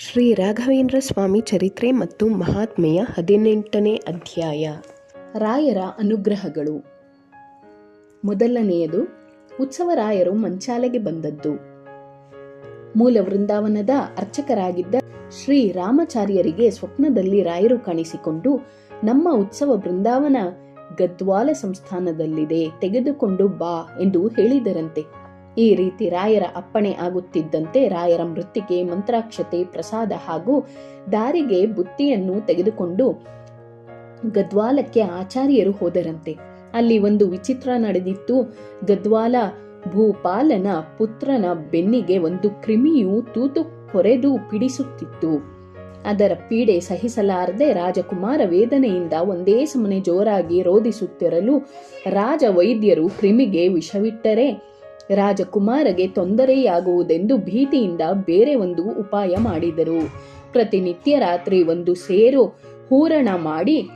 ಶ್ರೀ ರಾಘವೇಂದ್ರ ಸ್ವಾಮಿ ಚರಿತ್ರೆ ಮತ್ತು ಮಹಾತ್ಮೆಯ ಹದಿನೆಂಟನೇ ಅಧ್ಯಾಯ. ರಾಯರ ಅನುಗ್ರಹಗಳು. ಮೊದಲನೆಯದು ಉತ್ಸವರಾಯರು ಮಂಚಾಲೆಗೆ ಬಂದದ್ದು. ಮೂಲ ವೃಂದಾವನದ ಅರ್ಚಕರಾಗಿದ್ದ ಶ್ರೀ ರಾಮಾಚಾರ್ಯರಿಗೆ ಸ್ವಪ್ನದಲ್ಲಿ ರಾಯರು ಕಾಣಿಸಿಕೊಂಡು, ನಮ್ಮ ಉತ್ಸವ ಬೃಂದಾವನ ಗದ್ವಾಲ ಸಂಸ್ಥಾನದಲ್ಲಿದೆ, ತೆಗೆದುಕೊಂಡು ಬಾ ಎಂದು ಹೇಳಿದರಂತೆ. ಈ ರೀತಿ ರಾಯರ ಅಪ್ಪಣೆ ಆಗುತ್ತಿದ್ದಂತೆ ರಾಯರ ಮೃತ್ತಿಗೆ ಮಂತ್ರಾಕ್ಷತೆ, ಪ್ರಸಾದ ಹಾಗೂ ದಾರಿಗೆ ಬುತ್ತಿಯನ್ನು ತೆಗೆದುಕೊಂಡು ಗದ್ವಾಲಕ್ಕೆ ಆಚಾರ್ಯರು ಹೋದರಂತೆ. ಅಲ್ಲಿ ಒಂದು ವಿಚಿತ್ರ ನಡೆದಿತ್ತು. ಗದ್ವಾಲ ಭೂಪಾಲನ ಪುತ್ರನ ಬೆನ್ನಿಗೆ ಒಂದು ಕ್ರಿಮಿಯು ತೂತು ಕೊರೆದು ಪಿಡಿಸುತ್ತಿತ್ತು. ಅದರ ಪೀಡೆ ಸಹಿಸಲಾರದೆ ರಾಜಕುಮಾರ ವೇದನೆಯಿಂದ ಒಂದೇ ಸಮನೆ ಜೋರಾಗಿ ರೋಧಿಸುತ್ತಿರಲು ರಾಜ ವೈದ್ಯರು ಕ್ರಿಮಿಗೆ ವಿಷವಿಟ್ಟರೆ ರಾಜಕುಮಾರಗೆ ತೊಂದರೆಯಾಗುವುದೆಂದು ಭೀತಿಯಿಂದ ಬೇರೆ ಒಂದು ಉಪಾಯ ಮಾಡಿದರು. ಪ್ರತಿನಿತ್ಯ ರಾತ್ರಿ ಒಂದು ಸೇರು ಹೂರಣ ಮಾಡಿ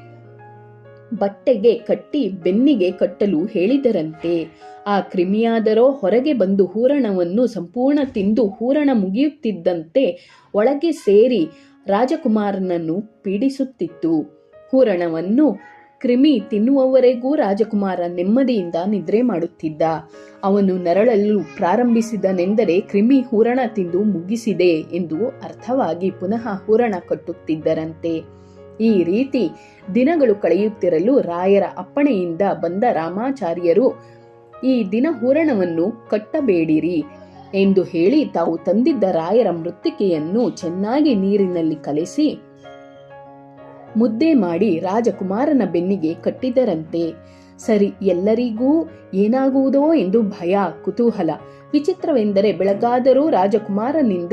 ಬಟ್ಟೆಗೆ ಕಟ್ಟಿ ಬೆನ್ನಿಗೆ ಕಟ್ಟಲು ಹೇಳಿದರಂತೆ. ಆ ಕ್ರಿಮಿಯಾದರೋ ಹೊರಗೆ ಬಂದು ಹೂರಣವನ್ನು ಸಂಪೂರ್ಣ ತಿಂದು ಹೂರಣ ಮುಗಿಯುತ್ತಿದ್ದಂತೆ ಒಳಗೆ ಸೇರಿ ರಾಜಕುಮಾರನನ್ನು ಪೀಡಿಸುತ್ತಿತ್ತು. ಹೂರಣವನ್ನು ಕ್ರಿಮಿ ತಿನ್ನುವವರೆಗೂ ರಾಜಕುಮಾರ ನೆಮ್ಮದಿಯಿಂದ ನಿದ್ರೆ ಮಾಡುತ್ತಿದ್ದ. ಅವನು ನರಳಲು ಪ್ರಾರಂಭಿಸಿದನೆಂದರೆ ಕ್ರಿಮಿ ಹೂರಣ ತಿಂದು ಮುಗಿಸಿದೆ ಎಂದು ಅರ್ಥವಾಗಿ ಪುನಃ ಹೂರಣ ಕಟ್ಟುತ್ತಿದ್ದರಂತೆ. ಈ ರೀತಿ ದಿನಗಳು ಕಳೆಯುತ್ತಿರಲು ರಾಯರ ಅಪ್ಪಣೆಯಿಂದ ಬಂದ ರಾಮಾಚಾರ್ಯರು, ಈ ದಿನ ಹೂರಣವನ್ನು ಕಟ್ಟಬೇಡಿರಿ ಎಂದು ಹೇಳಿ ತಾವು ತಂದಿದ್ದ ರಾಯರ ಮೃತ್ತಿಕೆಯನ್ನು ಚೆನ್ನಾಗಿ ನೀರಿನಲ್ಲಿ ಕಲೆಸಿ ಮುದ್ದೆ ಮಾಡಿ ರಾಜಕುಮಾರನ ಬೆನ್ನಿಗೆ ಕಟ್ಟಿದರಂತೆ. ಸರಿ, ಎಲ್ಲರಿಗೂ ಏನಾಗುವುದೋ ಎಂದು ಭಯ, ಕುತೂಹಲ. ವಿಚಿತ್ರವೆಂದರೆ ಬೆಳಗಾದರೂ ರಾಜಕುಮಾರನಿಂದ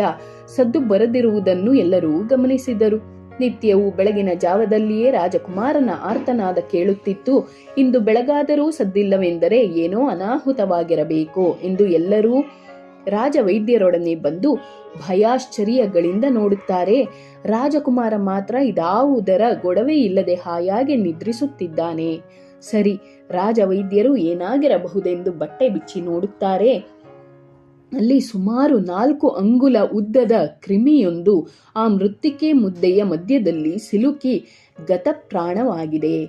ಸದ್ದು ಬರದಿರುವುದನ್ನು ಎಲ್ಲರೂ ಗಮನಿಸಿದರು. ನಿತ್ಯವೂ ಬೆಳಗಿನ ಜಾವದಲ್ಲಿಯೇ ರಾಜಕುಮಾರನ ಆರ್ತನಾದ ಕೇಳುತ್ತಿತ್ತು. ಇಂದು ಬೆಳಗಾದರೂ ಸದ್ದಿಲ್ಲವೆಂದರೆ ಏನೋ ಅನಾಹುತವಾಗಿರಬೇಕು ಎಂದು ಎಲ್ಲರೂ ರಾಜವೈದ್ಯರೊಡನೆ ಬಂದು ಭಯಾಶ್ಚರ್ಯಗಳಿಂದ ನೋಡುತ್ತಾರೆ. ರಾಜಕುಮಾರ ಮಾತ್ರ ಇದಾವುದರ ಗೊಡವೆ ಇಲ್ಲದೆ ಹಾಯಾಗಿ ನಿದ್ರಿಸುತ್ತಿದ್ದಾನೆ. ಸರಿ, ರಾಜವೈದ್ಯರು ಏನಾಗಿರಬಹುದೆಂದು ಬಟ್ಟೆ ಬಿಚ್ಚಿ ನೋಡುತ್ತಾರೆ. ಅಲ್ಲಿ ಸುಮಾರು ನಾಲ್ಕು ಅಂಗುಲ ಉದ್ದದ ಕ್ರಿಮಿಯೊಂದು ಆ ಮೃತ್ತಿಕೆ ಮುದ್ದೆಯ ಮಧ್ಯದಲ್ಲಿ ಸಿಲುಕಿ ಗತಪ್ರಾಣವಾಗಿದೆ.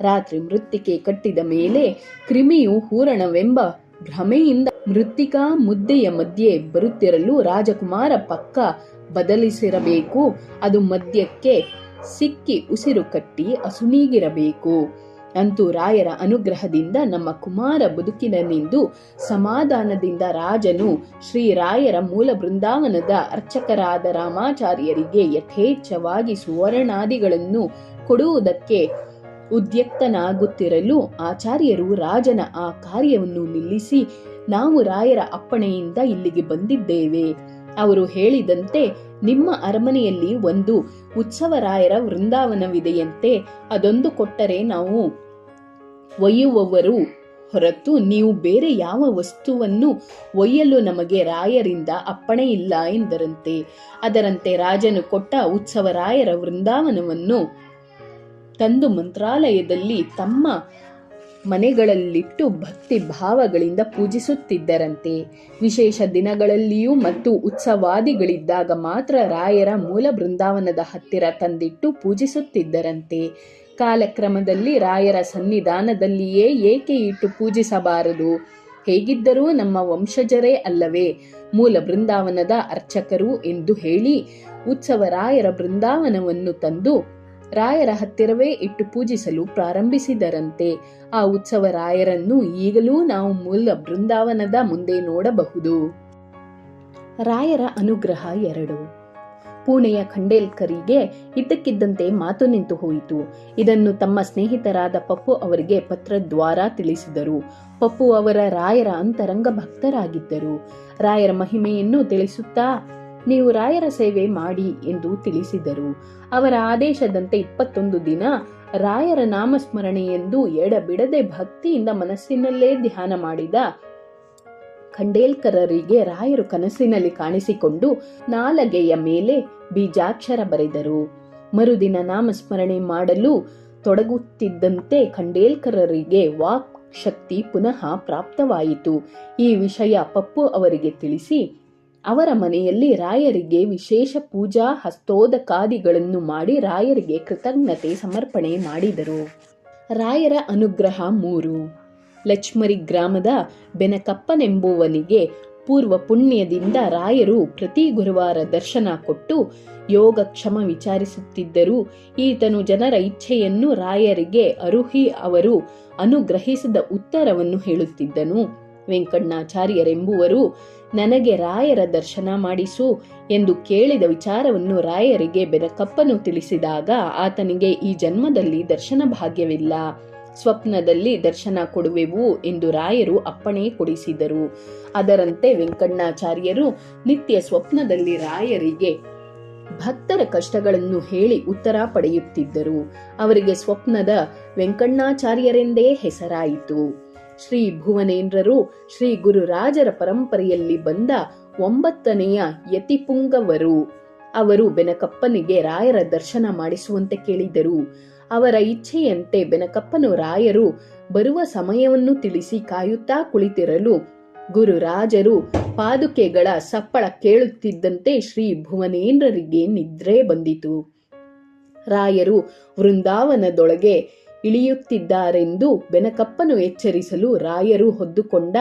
ರಾತ್ರಿ ಮೃತ್ತಿಕೆ ಕಟ್ಟಿದ ಮೇಲೆ ಕ್ರಿಮಿಯು ಹೂರಣವೆಂಬ ಭ್ರಮೆಯಿಂದ ಮೃತ್ತಿಕಾ ಮುದ್ದೆಯ ಮಧ್ಯೆ ಬರುತ್ತಿರಲು ರಾಜಕುಮಾರ ಪಕ್ಕ ಬದಲಿಸಿರಬೇಕು. ಅದು ಮದ್ಯಕ್ಕೆ ಸಿಕ್ಕಿ ಉಸಿರು ಕಟ್ಟಿ ಅಸುನೀಗಿರಬೇಕು. ಅಂತೂ ರಾಯರ ಅನುಗ್ರಹದಿಂದ ನಮ್ಮ ಕುಮಾರ ಬದುಕಿನಲ್ಲಿಂದು ಸಮಾಧಾನದಿಂದ ರಾಜನು ಶ್ರೀರಾಯರ ಮೂಲ ಬೃಂದಾವನದ ಅರ್ಚಕರಾದ ರಾಮಾಚಾರ್ಯರಿಗೆ ಯಥೇಚ್ಛವಾಗಿ ಸುವರ್ಣಾದಿಗಳನ್ನು ಕೊಡುವುದಕ್ಕೆ ಉದ್ಯಕ್ತನಾಗುತ್ತಿರಲು ಆಚಾರ್ಯರು ರಾಜನ ಆ ಕಾರ್ಯವನ್ನು ನಿಲ್ಲಿಸಿ, ನಾವು ರಾಯರ ಅಪ್ಪಣೆಯಿಂದ ಇಲ್ಲಿಗೆ ಬಂದಿದ್ದೇವೆ. ಅವರು ಹೇಳಿದಂತೆ, ನಿಮ್ಮ ಅರಮನೆಯಲ್ಲಿ ಒಂದು ಉತ್ಸವರಾಯರ ವೃಂದಾವನವಿದೆಯಂತೆ, ಅದೊಂದು ಕೊಟ್ಟರೆ ನಾವು ಒಯ್ಯುವವರು ಹೊರತು ನೀವು ಬೇರೆ ಯಾವ ವಸ್ತುವನ್ನು ಒಯ್ಯಲು ನಮಗೆ ರಾಯರಿಂದ ಅಪ್ಪಣೆ ಇಲ್ಲ ಎಂದರಂತೆ. ಅದರಂತೆ ರಾಜನು ಕೊಟ್ಟ ಉತ್ಸವರಾಯರ ವೃಂದಾವನವನ್ನು ತಂದು ಮಂತ್ರಾಲಯದಲ್ಲಿ ತಮ್ಮ ಮನೆಗಳಲ್ಲಿಟ್ಟು ಭಕ್ತಿ ಭಾವಗಳಿಂದ ಪೂಜಿಸುತ್ತಿದ್ದರಂತೆ. ವಿಶೇಷ ದಿನಗಳಲ್ಲಿಯೂ ಮತ್ತು ಉತ್ಸವಾದಿಗಳಿದ್ದಾಗ ಮಾತ್ರ ರಾಯರ ಮೂಲ ಬೃಂದಾವನದ ಹತ್ತಿರ ತಂದಿಟ್ಟು ಪೂಜಿಸುತ್ತಿದ್ದರಂತೆ. ಕಾಲಕ್ರಮದಲ್ಲಿ ರಾಯರ ಸನ್ನಿಧಾನದಲ್ಲಿಯೇ ಏಕೆ ಇಟ್ಟು ಪೂಜಿಸಬಾರದು? ಹೇಗಿದ್ದರೂ ನಮ್ಮ ವಂಶಜರೇ ಅಲ್ಲವೇ? ಮೂಲ ಬೃಂದಾವನದ ಅರ್ಚಕರು ಎಂದು ಹೇಳಿ ಉತ್ಸವ ರಾಯರ ಬೃಂದಾವನವನ್ನು ತಂದು ರಾಯರ ಹತ್ತಿರವೇ ಇಟ್ಟು ಪೂಜಿಸಲು ಪ್ರಾರಂಭಿಸಿದರಂತೆ. ಆ ಉತ್ಸವ ರಾಯರನ್ನು ಈಗಲೂ ನಾವು ಮೂಲ ಬೃಂದಾವನದ ಮುಂದೆ ನೋಡಬಹುದು. ರಾಯರ ಅನುಗ್ರಹ ಎರಡು. ಪುಣೆಯ ಖಂಡೇಲ್ಕರಿಗೆ ಇದ್ದಕ್ಕಿದ್ದಂತೆ ಮಾತು ನಿಂತು ಹೋಯಿತು. ಇದನ್ನು ತಮ್ಮ ಸ್ನೇಹಿತರಾದ ಪಪ್ಪು ಅವರಿಗೆ ಪತ್ರದ್ವಾರ ತಿಳಿಸಿದರು. ಪಪ್ಪು ಅವರ ರಾಯರ ಅಂತರಂಗ ಭಕ್ತರಾಗಿದ್ದರು. ರಾಯರ ಮಹಿಮೆಯನ್ನು ತಿಳಿಸುತ್ತಾ ನೀವು ರಾಯರ ಸೇವೆ ಮಾಡಿ ಎಂದು ತಿಳಿಸಿದರು. ಅವರ ಆದೇಶದಂತೆ ಇಪ್ಪತ್ತೊಂದು ದಿನ ರಾಯರ ನಾಮಸ್ಮರಣೆಯೆಂದು ಎಡಬಿಡದೆ ಭಕ್ತಿಯಿಂದ ಮನಸ್ಸಿನಲ್ಲೇ ಧ್ಯಾನ ಮಾಡಿದ ಖಂಡೇಲ್ಕರರಿಗೆ ರಾಯರು ಕನಸಿನಲ್ಲಿ ಕಾಣಿಸಿಕೊಂಡು ನಾಲಗೆಯ ಮೇಲೆ ಬೀಜಾಕ್ಷರ ಬರೆದರು. ಮರುದಿನ ನಾಮಸ್ಮರಣೆ ಮಾಡಲು ತೊಡಗುತ್ತಿದ್ದಂತೆ ಖಂಡೇಲ್ಕರರಿಗೆ ವಾಕ್ ಶಕ್ತಿ ಪುನಃ ಪ್ರಾಪ್ತವಾಯಿತು. ಈ ವಿಷಯ ಪಪ್ಪು ಅವರಿಗೆ ತಿಳಿಸಿ ಅವರ ಮನೆಯಲ್ಲಿ ರಾಯರಿಗೆ ವಿಶೇಷ ಪೂಜಾ ಹಸ್ತೋದಕಾದಿಗಳನ್ನು ಮಾಡಿ ರಾಯರಿಗೆ ಕೃತಜ್ಞತೆ ಸಮರ್ಪಣೆ ಮಾಡಿದರು. ರಾಯರ ಅನುಗ್ರಹ ಮೂರು. ಲಚ್ಮರಿ ಗ್ರಾಮದ ಬೆನಕಪ್ಪನೆಂಬುವನಿಗೆ ಪೂರ್ವ ಪುಣ್ಯದಿಂದ ರಾಯರು ಪ್ರತಿ ಗುರುವಾರ ದರ್ಶನ ಕೊಟ್ಟು ಯೋಗಕ್ಷಮ ವಿಚಾರಿಸುತ್ತಿದ್ದರು. ಈತನು ಜನರ ಇಚ್ಛೆಯನ್ನು ರಾಯರಿಗೆ ಅರುಹಿ ಅವರು ಅನುಗ್ರಹಿಸಿದ ಉತ್ತರವನ್ನು ಹೇಳುತ್ತಿದ್ದನು. ವೆಂಕಣ್ಣಾಚಾರ್ಯರೆಂಬುವರು ನನಗೆ ರಾಯರ ದರ್ಶನ ಮಾಡಿಸು ಎಂದು ಕೇಳಿದ ವಿಚಾರವನ್ನು ರಾಯರಿಗೆ ಬೆನಕಪ್ಪನು ತಿಳಿಸಿದಾಗ ಆತನಿಗೆ ಈ ಜನ್ಮದಲ್ಲಿ ದರ್ಶನ ಭಾಗ್ಯವಿಲ್ಲ. ಸ್ವಪ್ನದಲ್ಲಿ ದರ್ಶನ ಕೊಡುವೆವು ಎಂದು ರಾಯರು ಅಪ್ಪಣೆ ಕೊಡಿಸಿದರು. ಅದರಂತೆ ವೆಂಕಣ್ಣಾಚಾರ್ಯರು ನಿತ್ಯ ಸ್ವಪ್ನದಲ್ಲಿ ರಾಯರಿಗೆ ಭಕ್ತರ ಕಷ್ಟಗಳನ್ನು ಹೇಳಿ ಉತ್ತರ ಪಡೆಯುತ್ತಿದ್ದರು. ಅವರಿಗೆ ಸ್ವಪ್ನದ ವೆಂಕಣ್ಣಾಚಾರ್ಯರೆಂದೇ ಹೆಸರಾಯಿತು. ಶ್ರೀ ಭುವನೇಂದ್ರರು ಶ್ರೀ ಗುರುರಾಜರ ಪರಂಪರೆಯಲ್ಲಿ ಬಂದ ಒಂಬತ್ತನೆಯ ಯತಿಪುಂಗವರು. ಅವರು ಬೆನಕಪ್ಪನಿಗೆ ರಾಯರ ದರ್ಶನ ಮಾಡಿಸುವಂತೆ ಕೇಳಿದರು. ಅವರ ಇಚ್ಛೆಯಂತೆ ಬೆನಕಪ್ಪನು ರಾಯರು ಬರುವ ಸಮಯವನ್ನು ತಿಳಿಸಿ ಕಾಯುತ್ತಾ ಕುಳಿತಿರಲು ಗುರುರಾಜರು ಪಾದುಕೆಗಳ ಸಪ್ಪಳ ಕೇಳುತ್ತಿದ್ದಂತೆ ಶ್ರೀ ಭುವನೇಂದ್ರರಿಗೆ ನಿದ್ರೆ ಬಂದಿತು. ರಾಯರು ವೃಂದಾವನದೊಳಗೆ ಇಳಿಯುತ್ತಿದ್ದಾರೆಂದು ಬೆನಕಪ್ಪನು ಎಚ್ಚರಿಸಲು ರಾಯರು ಹೊದ್ದುಕೊಂಡ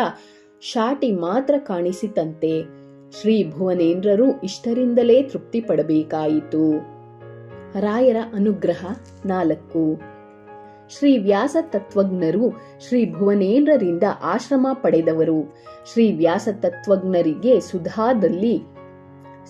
ಶಾಟಿ ಮಾತ್ರ ಕಾಣಿಸಿತಂತೆ. ಶ್ರೀ ಭುವನೇಂದ್ರರು ಇಷ್ಟರಿಂದಲೇ ತೃಪ್ತಿ ಪಡಬೇಕಾಯಿತು ರಾಯರ ಅನುಗ್ರಹ ನಾಲ್ಕು. ಶ್ರೀ ವ್ಯಾಸ ತತ್ವಜ್ಞರು ಶ್ರೀ ಭುವನೇಂದ್ರರಿಂದ ಆಶ್ರಮ ಪಡೆದವರು. ಶ್ರೀ ವ್ಯಾಸ ತತ್ವಜ್ಞರಿಗೆ ಸುಧಾದಲ್ಲಿ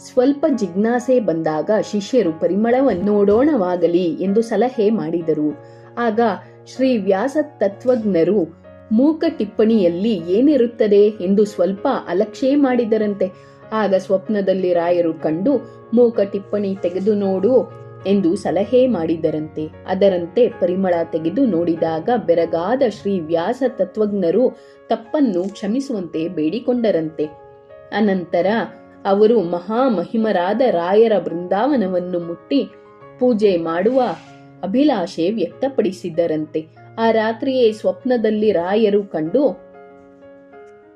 ಸ್ವಲ್ಪ ಜಿಜ್ಞಾಸೆ ಬಂದಾಗ ಶಿಷ್ಯರು ಪರಿಮಳವನ್ನು ನೋಡೋಣವಾಗಲಿ ಎಂದು ಸಲಹೆ ಮಾಡಿದರು. ಆಗ ಶ್ರೀ ವ್ಯಾಸ ತತ್ವಜ್ಞರು ಮೂಕ ಟಿಪ್ಪಣಿಯಲ್ಲಿ ಏನಿರುತ್ತದೆ ಎಂದು ಸ್ವಲ್ಪ ಅಲಕ್ಷೆ ಮಾಡಿದರಂತೆ. ಆಗ ಸ್ವಪ್ನದಲ್ಲಿ ರಾಯರು ಕಂಡು ಮೂಕ ಟಿಪ್ಪಣಿ ತೆಗೆದು ನೋಡು ಎಂದು ಸಲಹೆ ಮಾಡಿದರಂತೆ. ಅದರಂತೆ ಪರಿಮಳ ತೆಗೆದು ನೋಡಿದಾಗ ಬೆರಗಾದ ಶ್ರೀ ವ್ಯಾಸ ತತ್ವಜ್ಞರು ತಪ್ಪನ್ನು ಕ್ಷಮಿಸುವಂತೆ ಬೇಡಿಕೊಂಡರಂತೆ. ಅನಂತರ ಅವರು ಮಹಾಮಹಿಮರಾದ ರಾಯರ ಬೃಂದಾವನವನ್ನು ಮುಟ್ಟಿ ಪೂಜೆ ಮಾಡುವ ಅಭಿಲಾಷೆ ವ್ಯಕ್ತಪಡಿಸಿದ್ದರಂತೆ ಆ ರಾತ್ರಿಯೇ ಸ್ವಪ್ನದಲ್ಲಿ ರಾಯರು ಕಂಡು,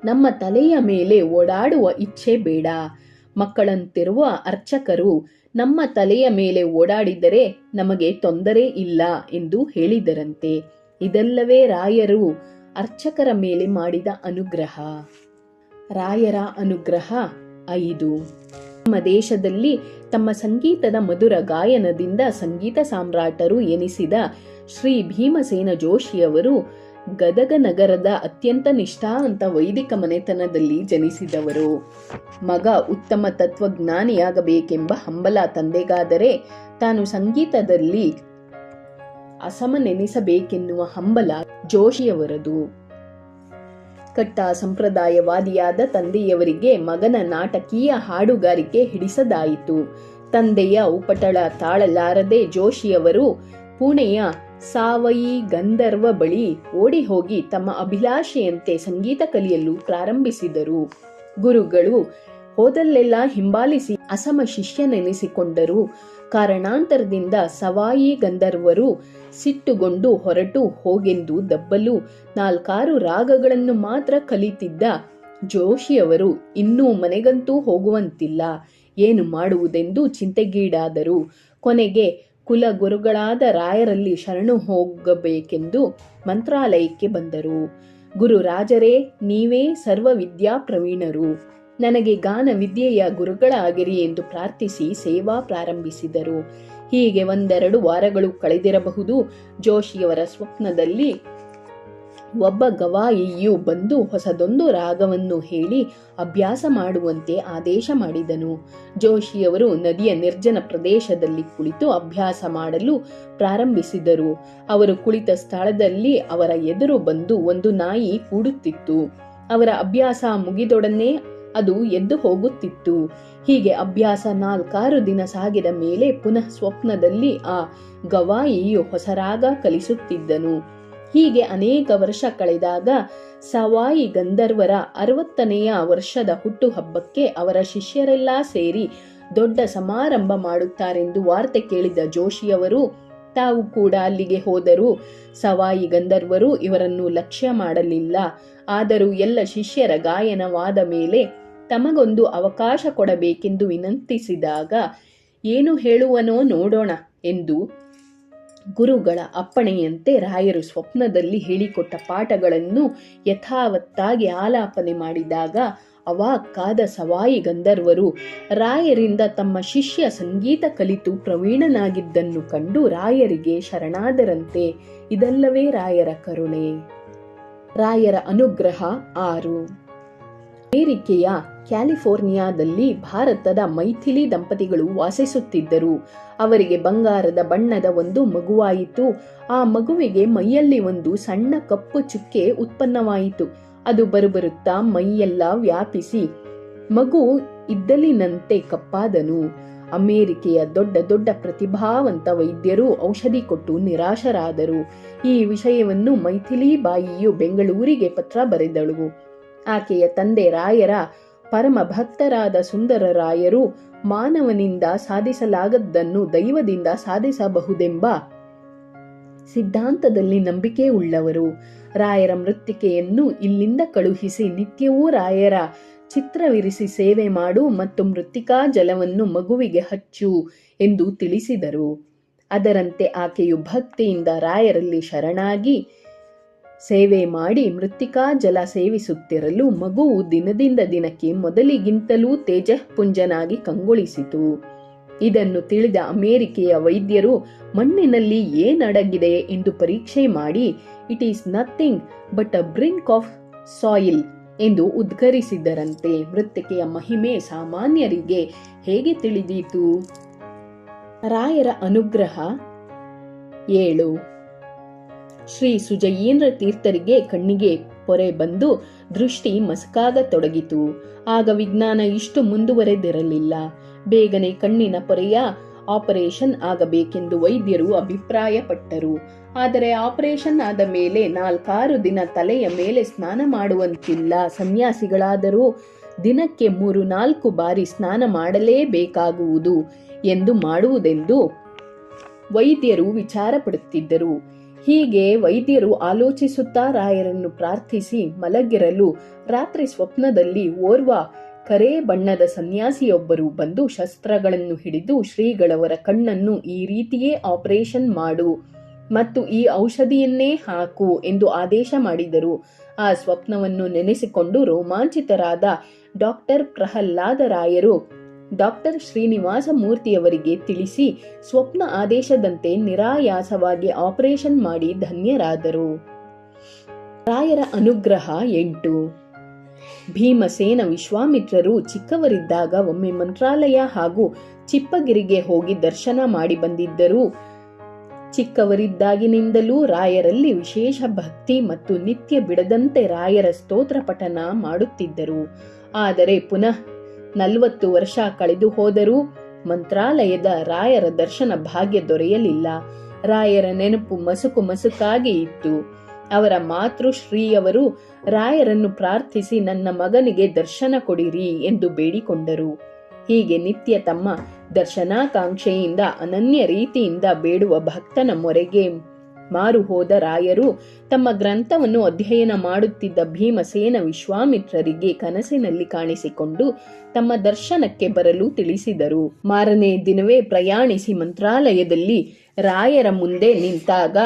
ನಮ್ಮ ತಲೆಯ ಮೇಲೆ ಓಡಾಡುವ ಇಚ್ಛೆ ಬೇಡ. ಮಕ್ಕಳಂತಿರುವ ಅರ್ಚಕರು ನಮ್ಮ ತಲೆಯ ಮೇಲೆ ಓಡಾಡಿದರೆ ನಮಗೆ ತೊಂದರೆ ಇಲ್ಲ ಎಂದು ಹೇಳಿದರಂತೆ. ಇದೆಲ್ಲವೇ ರಾಯರು ಅರ್ಚಕರ ಮೇಲೆ ಮಾಡಿದ ಅನುಗ್ರಹ. ರಾಯರ ಅನುಗ್ರಹ ಐದು. ನಮ್ಮ ದೇಶದಲ್ಲಿ ತಮ್ಮ ಸಂಗೀತದ ಮಧುರ ಗಾಯನದಿಂದ ಸಂಗೀತ ಸಾಮ್ರಾಟರು ಎನಿಸಿದ ಶ್ರೀ ಭೀಮಸೇನ ಜೋಶಿಯವರು ಗದಗ ನಗರದ ಅತ್ಯಂತ ನಿಷ್ಠಾವಂತ ವೈದಿಕ ಮನೆತನದಲ್ಲಿ ಜನಿಸಿದವರು. ಮಗ ಉತ್ತಮ ತತ್ವಜ್ಞಾನಿಯಾಗಬೇಕೆಂಬ ಹಂಬಲ ತಂದೆಗಾದರೆ ತಾನು ಸಂಗೀತದಲ್ಲಿ ಅಸಮನೆನಿಸಬೇಕೆನ್ನುವ ಹಂಬಲ ಜೋಶಿಯವರದು ಕಟ್ಟ ಸಂಪ್ರದಾಯವಾದಿಯಾದ ತಂದೆಯವರಿಗೆ ಮಗನ ನಾಟಕೀಯ ಹಾಡುಗಾರಿಕೆ ಹಿಡಿಸದಾಯಿತು. ತಂದೆಯ ಉಪಟಳ ತಾಳಲಾರದೆ ಜೋಶಿಯವರು ಪುಣೆಯ ಸಾವಯಿ ಗಂಧರ್ವ ಬಳಿ ಓಡಿ ಹೋಗಿ ತಮ್ಮ ಅಭಿಲಾಷೆಯಂತೆ ಸಂಗೀತ ಕಲಿಯಲು ಪ್ರಾರಂಭಿಸಿದರು. ಗುರುಗಳು ಹೋದಲ್ಲೆಲ್ಲ ಹಿಂಬಾಲಿಸಿ ಅಸಮ ಶಿಷ್ಯನೆನಿಸಿಕೊಂಡರು. ಕಾರಣಾಂತರದಿಂದ ಸವಾಯಿ ಗಂಧರ್ವರು ಸಿಟ್ಟುಗೊಂಡು ಹೊರಟು ಹೋಗೆಂದು ದಬ್ಬಲು ನಾಲ್ಕಾರು ರಾಗಗಳನ್ನು ಮಾತ್ರ ಕಲಿತಿದ್ದ ಜೋಶಿಯವರು ಇನ್ನೂ ಮನೆಗಂತೂ ಹೋಗುವಂತಿಲ್ಲ. ಏನು ಮಾಡುವುದೆಂದು ಚಿಂತೆಗೀಡಾದರು. ಕೊನೆಗೆ ಕುಲಗುರುಗಳಾದ ರಾಯರಲ್ಲಿ ಶರಣು ಹೋಗಬೇಕೆಂದು ಮಂತ್ರಾಲಯಕ್ಕೆ ಬಂದರು. ಗುರುರಾಜರೇ, ನೀವೇ ಸರ್ವ ವಿದ್ಯಾ ಪ್ರವೀಣರು ನನಗೆ ಗಾನ ವಿದ್ಯೆಯ ಗುರುಗಳಾಗಿರಿ ಎಂದು ಪ್ರಾರ್ಥಿಸಿ ಸೇವಾ ಪ್ರಾರಂಭಿಸಿದರು. ಹೀಗೆ ಒಂದೆರಡು ವಾರಗಳು ಕಳೆದಿರಬಹುದು. ಜೋಶಿಯವರ ಸ್ವಪ್ನದಲ್ಲಿ ಒಬ್ಬ ಗವಾಯಿಯು ಬಂದು ಹೊಸದೊಂದು ರಾಗವನ್ನು ಹೇಳಿ ಅಭ್ಯಾಸ ಮಾಡುವಂತೆ ಆದೇಶ ಮಾಡಿದನು. ಜೋಶಿಯವರು ನದಿಯ ನಿರ್ಜನ ಪ್ರದೇಶದಲ್ಲಿ ಕುಳಿತು ಅಭ್ಯಾಸ ಮಾಡಲು ಪ್ರಾರಂಭಿಸಿದರು. ಅವರು ಕುಳಿತ ಸ್ಥಳದಲ್ಲಿ ಅವರ ಎದುರು ಬಂದು ಒಂದು ನಾಯಿ ಕೂಡುತ್ತಿತ್ತು. ಅವರ ಅಭ್ಯಾಸ ಮುಗಿದೊಡನೆ ಅದು ಎದ್ದು ಹೋಗುತ್ತಿತ್ತು. ಹೀಗೆ ಅಭ್ಯಾಸ ನಾಲ್ಕಾರು ದಿನ ಸಾಗಿದ ಮೇಲೆ ಪುನಃ ಸ್ವಪ್ನದಲ್ಲಿ ಆ ಗವಾಯಿಯು ಹೊಸರಾಗ ಕಲಿಸುತ್ತಿದ್ದನು. ಹೀಗೆ ಅನೇಕ ವರ್ಷ ಕಳೆದಾಗ ಸವಾಯಿ ಗಂಧರ್ವರ ಅರವತ್ತನೆಯ ವರ್ಷದ ಹುಟ್ಟುಹಬ್ಬಕ್ಕೆ ಅವರ ಶಿಷ್ಯರೆಲ್ಲ ಸೇರಿ ದೊಡ್ಡ ಸಮಾರಂಭ ಮಾಡುತ್ತಾರೆಂದು ವಾರ್ತೆ ಕೇಳಿದ ಜೋಶಿಯವರು, ತಾವು ಕೂಡ ಅಲ್ಲಿಗೆ ಹೋದರೂ ಸವಾಯಿ ಗಂಧರ್ವರು ಇವರನ್ನು ಲಕ್ಷ್ಯ ಮಾಡಲಿಲ್ಲ. ಆದರೂ ಎಲ್ಲ ಶಿಷ್ಯರ ಗಾಯನವಾದ ಮೇಲೆ ತಮಗೊಂದು ಅವಕಾಶ ಕೊಡಬೇಕೆಂದು ವಿನಂತಿಸಿದಾಗ, ಏನು ಹೇಳುವನೋ ನೋಡೋಣ ಎಂದು ಗುರುಗಳ ಅಪ್ಪಣೆಯಂತೆ ರಾಯರು ಸ್ವಪ್ನದಲ್ಲಿ ಹೇಳಿಕೊಟ್ಟ ಪಾಠಗಳನ್ನು ಯಥಾವತ್ತಾಗಿ ಆಲಾಪನೆ ಮಾಡಿದಾಗ, ಅವಾಕ್ಕಾದ ಸವಾಯಿ ಗಂಧರ್ವರು ರಾಯರಿಂದ ತಮ್ಮ ಶಿಷ್ಯ ಸಂಗೀತ ಕಲಿತು ಪ್ರವೀಣನಾಗಿದ್ದನ್ನು ಕಂಡು ರಾಯರಿಗೆ ಶರಣಾದರಂತೆ, ಇದಲ್ಲವೇ ರಾಯರ ಕರುಣೆ. ರಾಯರ ಅನುಗ್ರಹ ಆರು. ಅಮೆರಿಕೆಯ ಕ್ಯಾಲಿಫೋರ್ನಿಯಾದಲ್ಲಿ ಭಾರತದ ಮೈಥಿಲಿ ದಂಪತಿಗಳು ವಾಸಿಸುತ್ತಿದ್ದರು. ಅವರಿಗೆ ಬಂಗಾರದ ಬಣ್ಣದ ಒಂದು ಮಗುವಾಯಿತು. ಆ ಮಗುವಿಗೆ ಮೈಯಲ್ಲಿ ಒಂದು ಸಣ್ಣ ಕಪ್ಪು ಚುಕ್ಕೆ ಉತ್ಪನ್ನವಾಯಿತು. ಅದು ಬರುಬರುತ್ತಾ ಮೈಯೆಲ್ಲ ವ್ಯಾಪಿಸಿ ಮಗು ಇದ್ದಲಿನಂತೆ ಕಪ್ಪಾದನು. ಅಮೇರಿಕೆಯ ದೊಡ್ಡ ದೊಡ್ಡ ಪ್ರತಿಭಾವಂತ ವೈದ್ಯರು ಔಷಧಿ ಕೊಟ್ಟು ನಿರಾಶರಾದರು. ಈ ವಿಷಯವನ್ನು ಮೈಥಿಲಿ ಬಾಯಿಯು ಬೆಂಗಳೂರಿಗೆ ಪತ್ರ ಬರೆದಳು. ಆಕೆಯ ತಂದೆ ರಾಯರ ಪರಮ ಭಕ್ತರಾದ ಸುಂದರರಾಯರು ಮಾನವನಿಂದ ಸಾಧಿಸಲಾಗದ್ದನ್ನು ದೈವದಿಂದ ಸಾಧಿಸಬಹುದೆಂಬ ಸಿದ್ಧಾಂತದಲ್ಲಿ ನಂಬಿಕೆ ಉಳ್ಳವರು ರಾಯರ ಮೃತ್ತಿಕೆಯನ್ನು ಇಲ್ಲಿಂದ ಕಳುಹಿಸಿ ನಿತ್ಯವೂ ರಾಯರ ಚಿತ್ರವಿರಿಸಿ ಸೇವೆ ಮಾಡು ಮತ್ತು ಮೃತ್ತಿಕಾ ಜಲವನ್ನು ಮಗುವಿಗೆ ಹಚ್ಚು ಎಂದು ತಿಳಿಸಿದರು. ಅದರಂತೆ ಆಕೆಯು ಭಕ್ತಿಯಿಂದ ರಾಯರಲ್ಲಿ ಶರಣಾಗಿ ಸೇವೆ ಮಾಡಿ ಮೃತ್ತಿಕಾ ಜಲ ಸೇವಿಸುತ್ತಿರಲು ಮಗುವು ದಿನದಿಂದ ದಿನಕ್ಕೆ ಮೊದಲಿಗಿಂತಲೂ ತೇಜಃಪುಂಜನಾಗಿ ಕಂಗೊಳಿಸಿತು. ಇದನ್ನು ತಿಳಿದ ಅಮೇರಿಕೆಯ ವೈದ್ಯರು, ಮಣ್ಣಿನಲ್ಲಿ ಏನಡಗಿದೆ ಎಂದು ಪರೀಕ್ಷೆ ಮಾಡಿ, it is nothing but a brink of soil ಎಂದು ಉದ್ಗರಿಸಿದರಂತೆ ಮೃತ್ತಿಕೆಯ ಮಹಿಮೆ ಸಾಮಾನ್ಯರಿಗೆ ಹೇಗೆ ತಿಳಿದೀತು? ರಾಯರ ಅನುಗ್ರಹ ಏಳು. ಶ್ರೀ ಸುಜಯೀಂದ್ರ ತೀರ್ಥರಿಗೆ ಕಣ್ಣಿಗೆ ಪೊರೆ ಬಂದು ದೃಷ್ಟಿ ಮಸಕಾಗತೊಡಗಿತು. ಆಗ ವಿಜ್ಞಾನ ಇಷ್ಟು ಮುಂದುವರೆದಿರಲಿಲ್ಲ. ಬೇಗನೆ ಕಣ್ಣಿನ ಪೊರೆಯ ಆಪರೇಷನ್ ಆಗಬೇಕೆಂದು ವೈದ್ಯರು ಅಭಿಪ್ರಾಯಪಟ್ಟರು. ಆದರೆ ಆಪರೇಷನ್ ಆದ ಮೇಲೆ ನಾಲ್ಕಾರು ದಿನ ತಲೆಯ ಮೇಲೆ ಸ್ನಾನ ಮಾಡುವಂತಿಲ್ಲ. ಸನ್ಯಾಸಿಗಳಾದರೂ ದಿನಕ್ಕೆ ಮೂರು, ನಾಲ್ಕು ಬಾರಿ ಸ್ನಾನ ಮಾಡಲೇಬೇಕಾಗುವುದು. ಎಂದು ಮಾಡುವುದೆಂದು ವೈದ್ಯರು ವಿಚಾರಪಡುತ್ತಿದ್ದರು. ಹೀಗೆ ವೈದ್ಯರು ಆಲೋಚಿಸುತ್ತಾ ರಾಯರನ್ನು ಪ್ರಾರ್ಥಿಸಿ ಮಲಗಿರಲು ರಾತ್ರಿ ಸ್ವಪ್ನದಲ್ಲಿ ಓರ್ವ ಕರೆ ಬಣ್ಣದ ಸನ್ಯಾಸಿಯೊಬ್ಬರು ಬಂದು ಶಸ್ತ್ರಗಳನ್ನು ಹಿಡಿದು ಶ್ರೀಗಳವರ ಕಣ್ಣನ್ನು ಈ ರೀತಿಯೇ ಆಪರೇಷನ್ ಮಾಡು ಮತ್ತು ಈ ಔಷಧಿಯನ್ನೇ ಹಾಕು ಎಂದು ಆದೇಶ ಮಾಡಿದರು. ಆ ಸ್ವಪ್ನವನ್ನು ನೆನೆಸಿಕೊಂಡು ರೋಮಾಂಚಿತರಾದ ಡಾಕ್ಟರ್ ಪ್ರಹ್ಲಾದ ರಾಯರು ಡಾಕ್ಟರ್ ಶ್ರೀನಿವಾಸ ಮೂರ್ತಿಯವರಿಗೆ ತಿಳಿಸಿ ಸ್ವಪ್ನ ಆದೇಶದಂತೆ ನಿರಾಯಾಸವಾಗಿ ಆಪರೇಷನ್ ಮಾಡಿ ಧನ್ಯರಾದರು. ರಾಯರ ಅನುಗ್ರಹ ಎಂಟು. ಭೀಮಸೇನ ವಿಶ್ವಾಮಿತ್ರರು ಚಿಕ್ಕವರಿದ್ದಾಗ ಒಮ್ಮೆ ಮಂತ್ರಾಲಯ ಹಾಗೂ ಚಿಪ್ಪಗಿರಿಗೆ ಹೋಗಿ ದರ್ಶನ ಮಾಡಿ ಬಂದಿದ್ದರು. ಚಿಕ್ಕವರಿದ್ದಾಗಿನಿಂದಲೂ ರಾಯರಲ್ಲಿ ವಿಶೇಷ ಭಕ್ತಿ ಮತ್ತು ನಿತ್ಯ ಬಿಡದಂತೆ ರಾಯರ ಸ್ತೋತ್ರ ಪಠನ ಮಾಡುತ್ತಿದ್ದರು. ಆದರೆ ಪುನಃ ನಲವತ್ತು ವರ್ಷ ಕಳೆದು ಹೋದರೂ ಮಂತ್ರಾಲಯದ ರಾಯರ ದರ್ಶನ ಭಾಗ್ಯ ದೊರೆಯಲಿಲ್ಲ. ರಾಯರ ನೆನಪು ಮಸುಕು ಮಸುಕಾಗಿ ಇತ್ತು. ಅವರ ಮಾತೃಶ್ರೀಯವರು ರಾಯರನ್ನು ಪ್ರಾರ್ಥಿಸಿ ನನ್ನ ಮಗನಿಗೆ ದರ್ಶನ ಕೊಡಿರಿ ಎಂದು ಬೇಡಿಕೊಂಡರು. ಹೀಗೆ ನಿತ್ಯ ತಮ್ಮ ದರ್ಶನಾಕಾಂಕ್ಷೆಯಿಂದ, ಅನನ್ಯ ರೀತಿಯಿಂದ ಬೇಡುವ ಭಕ್ತನ ಮೊರೆಗೆ ಮಾರು ಹೋದ ರಾಯರು ತಮ್ಮ ಗ್ರಂಥವನ್ನು ಅಧ್ಯಯನ ಮಾಡುತ್ತಿದ್ದ ಭೀಮಸೇನ ವಿಶ್ವಾಮಿತ್ರರಿಗೆ ಕನಸಿನಲ್ಲಿ ಕಾಣಿಸಿಕೊಂಡು ತಮ್ಮ ದರ್ಶನಕ್ಕೆ ಬರಲು ತಿಳಿಸಿದರು. ಮಾರನೇ ದಿನವೇ ಪ್ರಯಾಣಿಸಿ ಮಂತ್ರಾಲಯದಲ್ಲಿ ರಾಯರ ಮುಂದೆ ನಿಂತಾಗ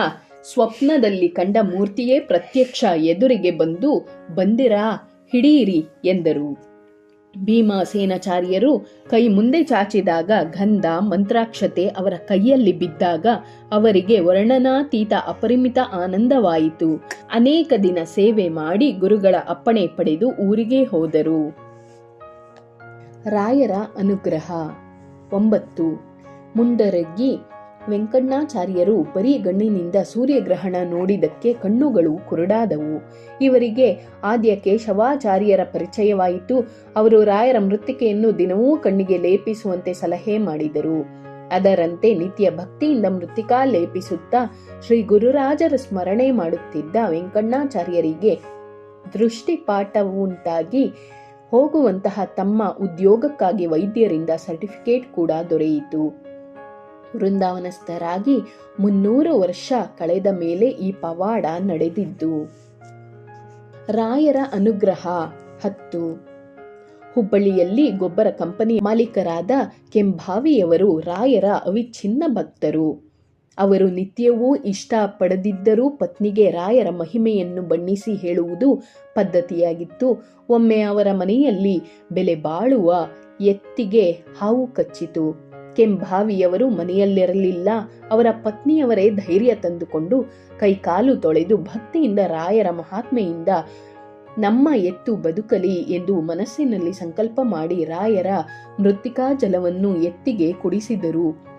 ಸ್ವಪ್ನದಲ್ಲಿ ಕಂಡ ಮೂರ್ತಿಯೇ ಪ್ರತ್ಯಕ್ಷ ಎದುರಿಗೆ ಬಂದು, ಬಂದಿರಾ, ಹಿಡಿಯಿರಿ ಎಂದರು. ಭೀಮಸೇನಾಚಾರ್ಯರು ಕೈ ಮುಂದೆ ಚಾಚಿದಾಗ ಗಂಧ, ಮಂತ್ರಾಕ್ಷತೆ ಅವರ ಕೈಯಲ್ಲಿ ಬಿದ್ದಾಗ ಅವರಿಗೆ ವರ್ಣನಾತೀತ ಅಪರಿಮಿತ ಆನಂದವಾಯಿತು. ಅನೇಕ ದಿನ ಸೇವೆ ಮಾಡಿ ಗುರುಗಳ ಅಪ್ಪಣೆ ಪಡೆದು ಊರಿಗೆ ಹೋದರು. ರಾಯರ ಅನುಗ್ರಹ. ಒಂಬತ್ತು. ಮುಂಡರಗ್ಗಿ ವೆಂಕಣ್ಣಾಚಾರ್ಯರು ಬರೀ ಗಣ್ಣಿನಿಂದ ಸೂರ್ಯಗ್ರಹಣ ನೋಡಿದಕ್ಕೆ ಕಣ್ಣುಗಳು ಕುರುಡಾದವು. ಇವರಿಗೆ ಆದ್ಯ ಕೇಶವಾಚಾರ್ಯರ ಪರಿಚಯವಾಯಿತು. ಅವರು ರಾಯರ ಮೃತ್ತಿಕೆಯನ್ನು ದಿನವೂ ಕಣ್ಣಿಗೆ ಲೇಪಿಸುವಂತೆ ಸಲಹೆ ಮಾಡಿದರು. ಅದರಂತೆ ನಿತ್ಯ ಭಕ್ತಿಯಿಂದ ಮೃತ್ತಿಕಾ ಲೇಪಿಸುತ್ತಾ ಶ್ರೀ ಗುರುರಾಜರ ಸ್ಮರಣೆ ಮಾಡುತ್ತಿದ್ದ ವೆಂಕಣ್ಣಾಚಾರ್ಯರಿಗೆ ದೃಷ್ಟಿಪಾಠವುಂಟಾಗಿ ಹೋಗುವಂತಹ ತಮ್ಮ ಉದ್ಯೋಗಕ್ಕಾಗಿ ವೈದ್ಯರಿಂದ ಸರ್ಟಿಫಿಕೇಟ್ ಕೂಡ ದೊರೆಯಿತು. ವೃಂದಾವನಸ್ಥರಾಗಿ ಮುನ್ನೂರು ವರ್ಷ ಕಳೆದ ಮೇಲೆ ಈ ಪವಾಡ ನಡೆದಿದ್ದು. ರಾಯರ ಅನುಗ್ರಹ ಹತ್ತು. ಹುಬ್ಬಳ್ಳಿಯಲ್ಲಿ ಗೊಬ್ಬರ ಕಂಪನಿ ಮಾಲೀಕರಾದ ಕೆಂಭಾವಿಯವರು ರಾಯರ ಅವಿಚ್ಛಿನ್ನ ಭಕ್ತರು. ಅವರು ನಿತ್ಯವೂ ಇಷ್ಟ ಪಡೆದಿದ್ದರೂ ಪತ್ನಿಗೆ ರಾಯರ ಮಹಿಮೆಯನ್ನು ಬಣ್ಣಿಸಿ ಹೇಳುವುದು ಪದ್ಧತಿಯಾಗಿತ್ತು. ಒಮ್ಮೆ ಅವರ ಮನೆಯಲ್ಲಿ ಬೆಲೆ ಬಾಳುವ ಎತ್ತಿಗೆ ಹಾವು ಕಚ್ಚಿತು. ಕೆಂಭಾವಿಯವರು ಮನೆಯಲ್ಲಿರಲಿಲ್ಲ. ಅವರ ಪತ್ನಿಯವರೇ ಧೈರ್ಯ ತಂದುಕೊಂಡು ಕೈಕಾಲು ತೊಳೆದು ಭಕ್ತಿಯಿಂದ ರಾಯರ ಮಹಾತ್ಮೆಯಿಂದ ನಮ್ಮ ಎತ್ತು ಬದುಕಲಿ ಎಂದು ಮನಸ್ಸಿನಲ್ಲಿ ಸಂಕಲ್ಪ ಮಾಡಿ ರಾಯರ ಮೃತ್ತಿಕಾ ಜಲವನ್ನು ಎತ್ತಿಗೆ ಕುಡಿಸಿದರು.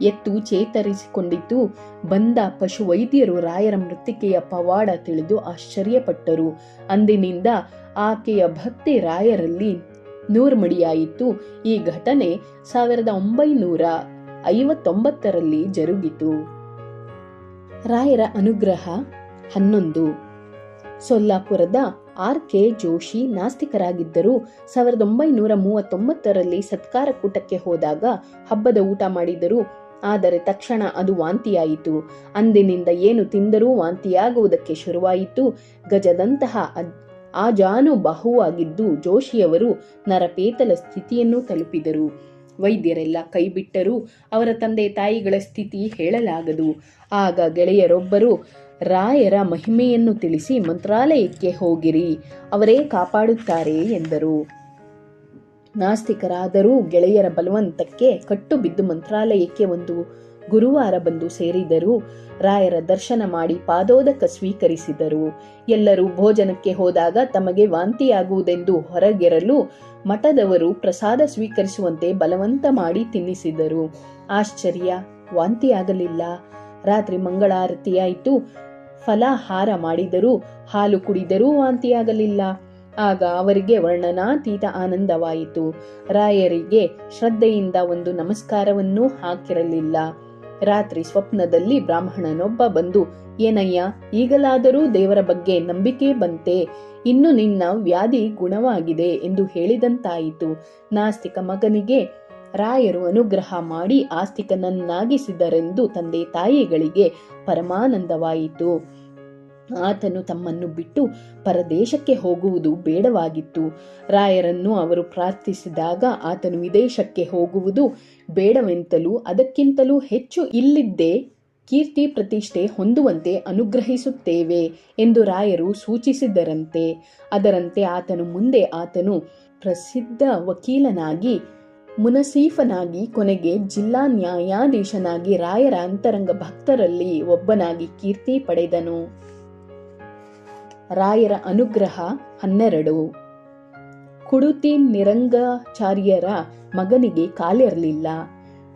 ಎತ್ತು ಚೇತರಿಸಿಕೊಂಡಿದ್ದು ಬಂದ ಪಶು ವೈದ್ಯರು ರಾಯರ ಮೃತ್ತಿಕೆಯ ಪವಾಡ ತಿಳಿದು ಆಶ್ಚರ್ಯಪಟ್ಟರು. ಅಂದಿನಿಂದ ಆಕೆಯ ಭಕ್ತಿ ರಾಯರಲ್ಲಿ ನೂರ್ಮಡಿಯಾಯಿತು ಈ ಘಟನೆ ಸಾವಿರದ ಒಂಬೈನೂರ ಐವತ್ತೊಂಬತ್ತರಲ್ಲಿ ಜರುಗಿತು. ರಾಯರ ಅನುಗ್ರಹ ಹನ್ನೊಂದು. ಸೊಲ್ಲಾಪುರದ ಆರ್ ಕೆ ಜೋಶಿ ನಾಸ್ತಿಕರಾಗಿದ್ದರು ಸಾವಿರದ ಒಂಬೈನೂರ ಮೂವತ್ತೊಂಬತ್ತರಲ್ಲಿ ಸತ್ಕಾರ ಕೂಟಕ್ಕೆ ಹೋದಾಗ ಹಬ್ಬದ ಊಟ ಮಾಡಿದರು. ಆದರೆ ತಕ್ಷಣ ಅದು ವಾಂತಿಯಾಯಿತು. ಅಂದಿನಿಂದ ಏನು ತಿಂದರೂ ವಾಂತಿಯಾಗುವುದಕ್ಕೆ ಶುರುವಾಯಿತು. ಗಜದಂತಹ ಅದ್- ಆಜಾನುಬಾಹುವಾಗಿದ್ದು ಜೋಶಿಯವರು ನರಪೇತಲ ಸ್ಥಿತಿಯನ್ನು ತಲುಪಿದರು. ವೈದ್ಯರೆಲ್ಲ ಕೈಬಿಟ್ಟರೂ ಅವರ ತಂದೆ ತಾಯಿಗಳ ಸ್ಥಿತಿ ಹೇಳಲಾಗದು. ಆಗ ಗೆಳೆಯರೊಬ್ಬರು, ರಾಯರ ಮಹಿಮೆಯನ್ನು ತಿಳಿಸಿ ಮಂತ್ರಾಲಯಕ್ಕೆ ಹೋಗಿರಿ, ಅವರೇ ಕಾಪಾಡುತ್ತಾರೆ ಎಂದರು. ನಾಸ್ತಿಕರಾದರೂ ಗೆಳೆಯರ ಬಲವಂತಕ್ಕೆ ಕಟ್ಟು ಬಿದ್ದು ಮಂತ್ರಾಲಯಕ್ಕೆ ಒಂದು ಗುರುವಾರ ಬಂದು ಸೇರಿದರು. ರಾಯರ ದರ್ಶನ ಮಾಡಿ ಪಾದೋದಕ ಸ್ವೀಕರಿಸಿದರು. ಎಲ್ಲರೂ ಭೋಜನಕ್ಕೆ ಹೋದಾಗ ತಮಗೆ ವಾಂತಿಯಾಗುವುದೆಂದು ಹೊರಗೆರಲು ಮಠದವರು ಪ್ರಸಾದ ಸ್ವೀಕರಿಸುವಂತೆ ಬಲವಂತ ಮಾಡಿ ತಿನ್ನಿಸಿದರು. ಆಶ್ಚರ್ಯ, ವಾಂತಿಯಾಗಲಿಲ್ಲ. ರಾತ್ರಿ ಮಂಗಳಾರತಿಯಾಯಿತು ಫಲಾಹಾರ ಮಾಡಿದರೂ, ಹಾಲು ಕುಡಿದರೂ ವಾಂತಿಯಾಗಲಿಲ್ಲ. ಆಗ ಅವರಿಗೆ ವರ್ಣನಾತೀತ ಆನಂದವಾಯಿತು. ರಾಯರಿಗೆ ಶ್ರದ್ಧೆಯಿಂದ ಒಂದು ನಮಸ್ಕಾರವನ್ನೂ ಹಾಕಿರಲಿಲ್ಲ. ರಾತ್ರಿ ಸ್ವಪ್ನದಲ್ಲಿ ಬ್ರಾಹ್ಮಣನೊಬ್ಬ ಬಂದು, ಏನಯ್ಯ, ಈಗಲಾದರೂ ದೇವರ ಬಗ್ಗೆ ನಂಬಿಕೆ ಬಂತೆ. ಇನ್ನು ನಿನ್ನ ವ್ಯಾಧಿ ಗುಣವಾಗಿದೆ ಎಂದು ಹೇಳಿದಂತಾಯಿತು. ನಾಸ್ತಿಕ ಮಗನಿಗೆ ರಾಯರು ಅನುಗ್ರಹ ಮಾಡಿ ಆಸ್ತಿಕನನ್ನಾಗಿಸಿದರೆಂದು ತಂದೆ ತಾಯಿಗಳಿಗೆ ಪರಮಾನಂದವಾಯಿತು. ಆತನು ತಮ್ಮನ್ನು ಬಿಟ್ಟು ಪರದೇಶಕ್ಕೆ ಹೋಗುವುದು ಬೇಡವಾಗಿತ್ತು. ರಾಯರನ್ನು ಅವರು ಪ್ರಾರ್ಥಿಸಿದಾಗ ಆತನು ವಿದೇಶಕ್ಕೆ ಹೋಗುವುದು ಬೇಡವೆಂತಲೂ ಅದಕ್ಕಿಂತಲೂ ಹೆಚ್ಚು ಇಲ್ಲಿದ್ದೇ ಕೀರ್ತಿ ಪ್ರತಿಷ್ಠೆ ಹೊಂದುವಂತೆ ಅನುಗ್ರಹಿಸುತ್ತೇವೆ ಎಂದು ರಾಯರು ಸೂಚಿಸಿದರಂತೆ ಅದರಂತೆ ಆತನು ಮುಂದೆ ಆತನು ಪ್ರಸಿದ್ಧ ವಕೀಲನಾಗಿ, ಮುನಸೀಫನಾಗಿ, ಕೊನೆಗೆ ಜಿಲ್ಲಾ ನ್ಯಾಯಾಧೀಶನಾಗಿ ರಾಯರ ಅಂತರಂಗ ಭಕ್ತರಲ್ಲಿ ಒಬ್ಬನಾಗಿ ಕೀರ್ತಿ ಪಡೆದನು. ರಾಯರ ಅನುಗ್ರಹ ಹನ್ನೆರಡು. ಕುಡುತಿ ನಿರಂಗಾಚಾರ್ಯರ ಮಗನಿಗೆ ಕಾಲಿರಲಿಲ್ಲ.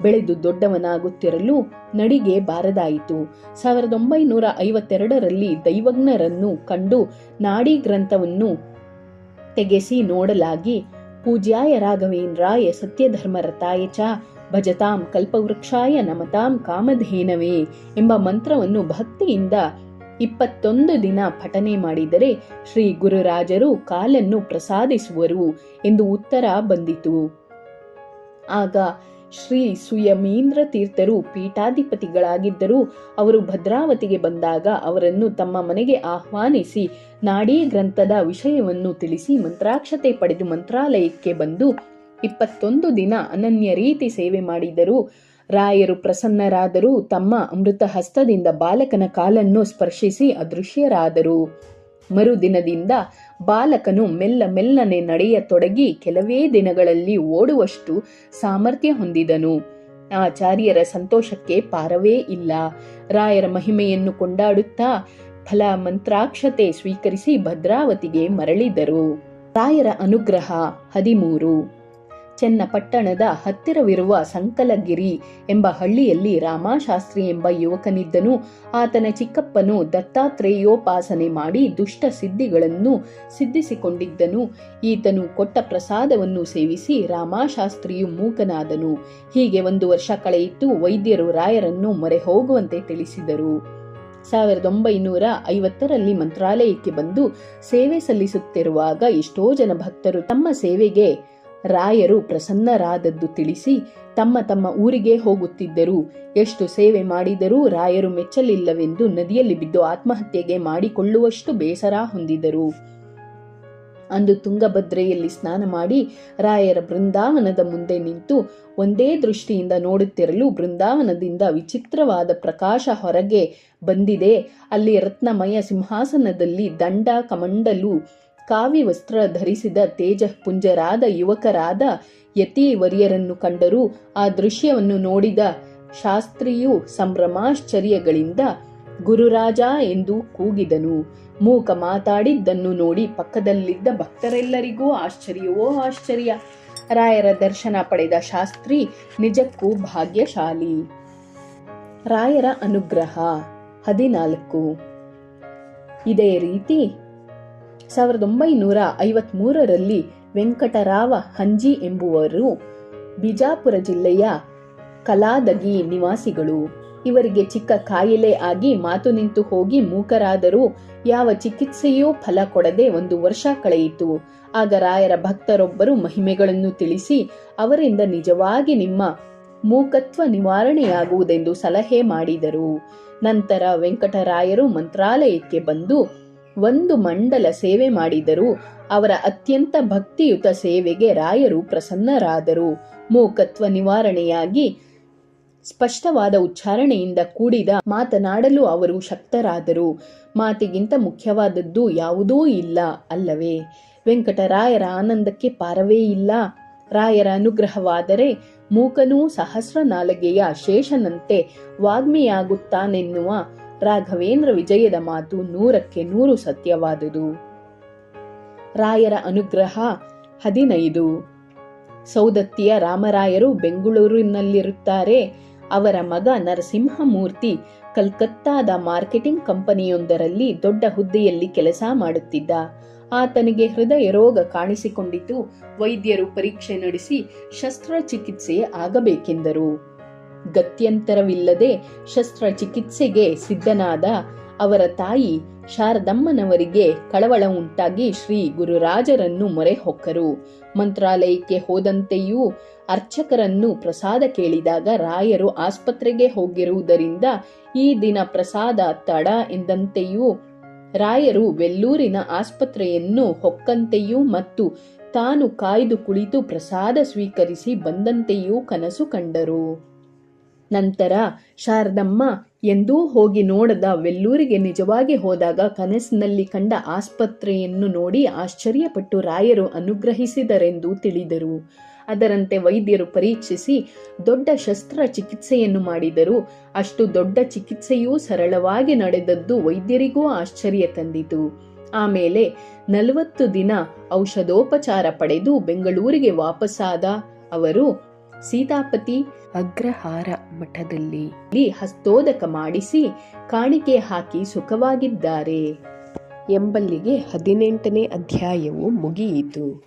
ಬೆಳೆದು ದೊಡ್ಡವನಾಗುತ್ತಿರಲು ನಡಿಗೆ ಬಾರದಾಯಿತು. ಸಾವಿರದ ಒಂಬೈನೂರ ಐವತ್ತೆರಡರಲ್ಲಿ ದೈವಜ್ಞರನ್ನು ಕಂಡು ನಾಡಿ ಗ್ರಂಥವನ್ನು ತೆಗೆಸಿ ನೋಡಲಾಗಿ ಪೂಜ್ಯಾಯ ರಾಘವೇಂದ್ರಾಯ ಸತ್ಯಧರ್ಮರತಾಯ ಚ ಭಜತಾಂ ಕಲ್ಪವೃಕ್ಷಾಯ ನಮತಾಂ ಕಾಮಧೇನವೇ ಎಂಬ ಮಂತ್ರವನ್ನು ಭಕ್ತಿಯಿಂದ ಇಪ್ಪತ್ತೊಂದು ದಿನ ಪಠನೆ ಮಾಡಿದರೆ ಶ್ರೀ ಗುರುರಾಜರು ಕಾಲನ್ನು ಪ್ರಸಾದಿಸುವರು ಎಂದು ಉತ್ತರ ಬಂದಿತು. ಆಗ ಶ್ರೀ ಸುಯಮೀಂದ್ರ ತೀರ್ಥರು ಪೀಠಾಧಿಪತಿಗಳಾಗಿದ್ದರೂ ಅವರು ಭದ್ರಾವತಿಗೆ ಬಂದಾಗ ಅವರನ್ನು ತಮ್ಮ ಮನೆಗೆ ಆಹ್ವಾನಿಸಿ ನಾಡೀ ಗ್ರಂಥದ ವಿಷಯವನ್ನು ತಿಳಿಸಿ ಮಂತ್ರಾಕ್ಷತೆ ಪಡೆದು ಮಂತ್ರಾಲಯಕ್ಕೆ ಬಂದು ಇಪ್ಪತ್ತೊಂದು ದಿನ ಅನನ್ಯ ರೀತಿ ಸೇವೆ ಮಾಡಿದರು ರಾಯರು ಪ್ರಸನ್ನರಾದರೂ ತಮ್ಮ ಅಮೃತ ಹಸ್ತದಿಂದ ಬಾಲಕನ ಕಾಲನ್ನು ಸ್ಪರ್ಶಿಸಿ ಅದೃಶ್ಯರಾದರು. ಮರುದಿನದಿಂದ ಬಾಲಕನು ಮೆಲ್ಲ ಮೆಲ್ಲನೆ ನಡೆಯತೊಡಗಿ ಕೆಲವೇ ದಿನಗಳಲ್ಲಿ ಓಡುವಷ್ಟು ಸಾಮರ್ಥ್ಯ ಹೊಂದಿದನು. ಆಚಾರ್ಯರ ಸಂತೋಷಕ್ಕೆ ಪಾರವೇ ಇಲ್ಲ. ರಾಯರ ಮಹಿಮೆಯನ್ನು ಕೊಂಡಾಡುತ್ತಾ ಫಲ ಮಂತ್ರಾಕ್ಷತೆ ಸ್ವೀಕರಿಸಿ ಭದ್ರಾವತಿಗೆ ಮರಳಿದರು. ರಾಯರ ಅನುಗ್ರಹ ಹದಿಮೂರು. ಚನ್ನಪಟ್ಟಣದ ಹತ್ತಿರವಿರುವ ಸಂಕಲಗಿರಿ ಎಂಬ ಹಳ್ಳಿಯಲ್ಲಿ ರಾಮಶಾಸ್ತ್ರಿ ಎಂಬ ಯುವಕನಿದ್ದನು. ಆತನ ಚಿಕ್ಕಪ್ಪನು ದತ್ತಾತ್ರೇಯೋಪಾಸನೆ ಮಾಡಿ ದುಷ್ಟ ಸಿದ್ಧಿಗಳನ್ನು ಸಿದ್ಧಿಸಿಕೊಂಡಿದ್ದನು. ಈತನು ಕೊಟ್ಟ ಪ್ರಸಾದವನ್ನು ಸೇವಿಸಿ ರಾಮಶಾಸ್ತ್ರಿಯು ಮೂಕನಾದನು. ಹೀಗೆ ಒಂದು ವರ್ಷ ಕಳೆಯಿತು, ವೈದ್ಯರು ರಾಯರನ್ನು ಮೊರೆ ಹೋಗುವಂತೆ ತಿಳಿಸಿದರು. ಸಾವಿರದ ಒಂಬೈನೂರ ಐವತ್ತರಲ್ಲಿ ಮಂತ್ರಾಲಯಕ್ಕೆ ಬಂದು ಸೇವೆ ಸಲ್ಲಿಸುತ್ತಿರುವಾಗ ಎಷ್ಟೋ ಜನ ಭಕ್ತರು ತಮ್ಮ ಸೇವೆಗೆ ರಾಯರು ಪ್ರಸನ್ನರಾದದ್ದು ತಿಳಿಸಿ ತಮ್ಮ ತಮ್ಮ ಊರಿಗೆ ಹೋಗುತ್ತಿದ್ದರು. ಎಷ್ಟು ಸೇವೆ ಮಾಡಿದರೂ ರಾಯರು ಮೆಚ್ಚಲಿಲ್ಲವೆಂದು ನದಿಯಲ್ಲಿ ಬಿದ್ದು ಆತ್ಮಹತ್ಯೆಗೆ ಮಾಡಿಕೊಳ್ಳುವಷ್ಟು ಬೇಸರ ಹೊಂದಿದರು. ಅಂದು ತುಂಗಭದ್ರೆಯಲ್ಲಿ ಸ್ನಾನ ಮಾಡಿ ರಾಯರ ಬೃಂದಾವನದ ಮುಂದೆ ನಿಂತು ಒಂದೇ ದೃಷ್ಟಿಯಿಂದ ನೋಡುತ್ತಿರಲು ಬೃಂದಾವನದಿಂದ ವಿಚಿತ್ರವಾದ ಪ್ರಕಾಶ ಹೊರಗೆ ಬಂದಿದೆ. ಅಲ್ಲಿ ರತ್ನಮಯ ಸಿಂಹಾಸನದಲ್ಲಿ ದಂಡ, ಕಮಂಡಲು ಕಾವಿ ವಸ್ತ್ರ ಧರಿಸಿದ ತೇಜಪುಂಜರಾದ ಯುವಕರಾದ ಯತಿವರ್ಯರನ್ನು ಕಂಡರು ಆ ದೃಶ್ಯವನ್ನು ನೋಡಿದ ಶಾಸ್ತ್ರಿಯು ಸಂಭ್ರಮಾಶ್ಚರ್ಯಗಳಿಂದ, ಗುರುರಾಜ ಎಂದು ಕೂಗಿದನು. ಮೂಕ ಮಾತಾಡಿದ್ದನ್ನು ನೋಡಿ ಪಕ್ಕದಲ್ಲಿದ್ದ ಭಕ್ತರೆಲ್ಲರಿಗೂ ಆಶ್ಚರ್ಯವೋ ಆಶ್ಚರ್ಯ. ರಾಯರ ದರ್ಶನ ಪಡೆದ ಶಾಸ್ತ್ರಿ ನಿಜಕ್ಕೂ ಭಾಗ್ಯಶಾಲಿ. ರಾಯರ ಅನುಗ್ರಹ ಹದಿನಾಲ್ಕು. ಇದೇ ರೀತಿ ಸಾವಿರದ ಒಂಬೈನೂರ ಐವತ್ಮೂರರಲ್ಲಿ ವೆಂಕಟರಾವ ಹಂಜಿ ಎಂಬುವರು ಬಿಜಾಪುರ ಜಿಲ್ಲೆಯ ಕಲಾದಗಿ ನಿವಾಸಿಗಳು. ಇವರಿಗೆ ಚಿಕ್ಕ ಕಾಯಿಲೆ ಆಗಿ ಮಾತು ನಿಂತು ಹೋಗಿ ಮೂಕರಾದರೂ ಯಾವ ಚಿಕಿತ್ಸೆಯೂ ಫಲ ಕೊಡದೆ ಒಂದು ವರ್ಷ ಕಳೆಯಿತು. ಆಗ ರಾಯರ ಭಕ್ತರೊಬ್ಬರು ಮಹಿಮೆಗಳನ್ನು ತಿಳಿಸಿ, ಅವರಿಂದ ನಿಜವಾಗಿ ನಿಮ್ಮ ಮೂಕತ್ವ ನಿವಾರಣೆಯಾಗುವುದೆಂದು ಸಲಹೆ ಮಾಡಿದರು. ನಂತರ ವೆಂಕಟರಾಯರು ಮಂತ್ರಾಲಯಕ್ಕೆ ಬಂದು ಒಂದು ಮಂಡಲ ಸೇವೆ ಮಾಡಿದರೂ ಅವರ ಅತ್ಯಂತ ಭಕ್ತಿಯುತ ಸೇವೆಗೆ ರಾಯರು ಪ್ರಸನ್ನರಾದರು. ಮೂಕತ್ವ ನಿವಾರಣೆಯಾಗಿ ಸ್ಪಷ್ಟವಾದ ಉಚ್ಚಾರಣೆಯಿಂದ ಕೂಡಿದ ಮಾತನಾಡಲು ಅವರು ಶಕ್ತರಾದರು. ಮಾತಿಗಿಂತ ಮುಖ್ಯವಾದದ್ದು ಯಾವುದೂ ಇಲ್ಲ ಅಲ್ಲವೇ? ವೆಂಕಟರಾಯರ ಆನಂದಕ್ಕೆ ಪಾರವೇ ಇಲ್ಲ. ರಾಯರ ಅನುಗ್ರಹವಾದರೆ ಮೂಕನೂ ಸಹಸ್ರನಾಲಗೆಯ ಶೇಷನಂತೆ ವಾಗ್ಮಿಯಾಗುತ್ತಾನೆನ್ನುವ ರಾಘವೇಂದ್ರ ವಿಜಯದ ಮಾತು ನೂರಕ್ಕೆ ನೂರು ಸತ್ಯವಾದುದು. ರಾಯರ ಅನುಗ್ರಹ ಹದಿನೈದು. ಸೌದತ್ತಿಯ ರಾಮರಾಯರು ಬೆಂಗಳೂರಿನಲ್ಲಿರುತ್ತಾರೆ. ಅವರ ಮಗ ನರಸಿಂಹಮೂರ್ತಿ ಕಲ್ಕತ್ತಾದ ಮಾರ್ಕೆಟಿಂಗ್ ಕಂಪನಿಯೊಂದರಲ್ಲಿ ದೊಡ್ಡ ಹುದ್ದೆಯಲ್ಲಿ ಕೆಲಸ ಮಾಡುತ್ತಿದ್ದ. ಆತನಿಗೆ ಹೃದಯ ರೋಗ ಕಾಣಿಸಿಕೊಂಡಿತು. ವೈದ್ಯರು ಪರೀಕ್ಷೆ ನಡೆಸಿ ಶಸ್ತ್ರಚಿಕಿತ್ಸೆ ಆಗಬೇಕೆಂದರು. ಗತ್ಯಂತರವಿಲ್ಲದೆ ಶಸ್ತ್ರಚಿಕಿತ್ಸೆಗೆ ಸಿದ್ಧನಾದ ಅವರ ತಾಯಿ ಶಾರದಮ್ಮನವರಿಗೆ ಕಳವಳ ಉಂಟಾಗಿ ಶ್ರೀ ಗುರುರಾಜರನ್ನು ಮೊರೆ ಹೊಕ್ಕರು ಮಂತ್ರಾಲಯಕ್ಕೆ ಹೋದಂತೆಯೂ ಅರ್ಚಕರನ್ನು ಪ್ರಸಾದ ಕೇಳಿದಾಗ ರಾಯರು ಆಸ್ಪತ್ರೆಗೆ ಹೋಗಿರುವುದರಿಂದ ಈ ದಿನ ಪ್ರಸಾದ ತಡ ಎಂದಂತೆಯೂ ರಾಯರು ವೆಲ್ಲೂರಿನ ಆಸ್ಪತ್ರೆಯನ್ನು ಹೊಕ್ಕಂತೆಯೂ ಮತ್ತು ತಾನು ಕಾಯ್ದು ಕುಳಿತು ಪ್ರಸಾದ ಸ್ವೀಕರಿಸಿ ಬಂದಂತೆಯೂ ಕನಸು ಕಂಡರು. ನಂತರ ಶಾರದಮ್ಮ ಎಂದೂ ಹೋಗಿ ನೋಡದ ವೆಲ್ಲೂರಿಗೆ ನಿಜವಾಗಿ ಹೋದಾಗ ಕನಸಿನಲ್ಲಿ ಕಂಡ ಆಸ್ಪತ್ರೆಯನ್ನು ನೋಡಿ ಆಶ್ಚರ್ಯಪಟ್ಟು ರಾಯರು ಅನುಗ್ರಹಿಸಿದರೆಂದು ತಿಳಿದರು. ಅದರಂತೆ ವೈದ್ಯರು ಪರೀಕ್ಷಿಸಿ ದೊಡ್ಡ ಶಸ್ತ್ರ ಚಿಕಿತ್ಸೆಯನ್ನು ಮಾಡಿದರು. ಅಷ್ಟು ದೊಡ್ಡ ಚಿಕಿತ್ಸೆಯೂ ಸರಳವಾಗಿ ನಡೆದದ್ದು ವೈದ್ಯರಿಗೂ ಆಶ್ಚರ್ಯ ತಂದಿತು. ಆಮೇಲೆ ನಲವತ್ತು ದಿನ ಔಷಧೋಪಚಾರ ಪಡೆದು ಬೆಂಗಳೂರಿಗೆ ವಾಪಸ್ಸಾದ ಅವರು ಸೀತಾಪತಿ ಅಗ್ರಹಾರ ಮಠದಲ್ಲಿ ಹಸ್ತೋದಕ ಮಾಡಿಸಿ ಕಾಣಿಕೆ ಹಾಕಿ ಸುಖವಾಗಿದ್ದಾರೆ. ಎಂಬಲ್ಲಿಗೆ ಹದಿನೆಂಟನೇ ಅಧ್ಯಾಯವು ಮುಗಿಯಿತು.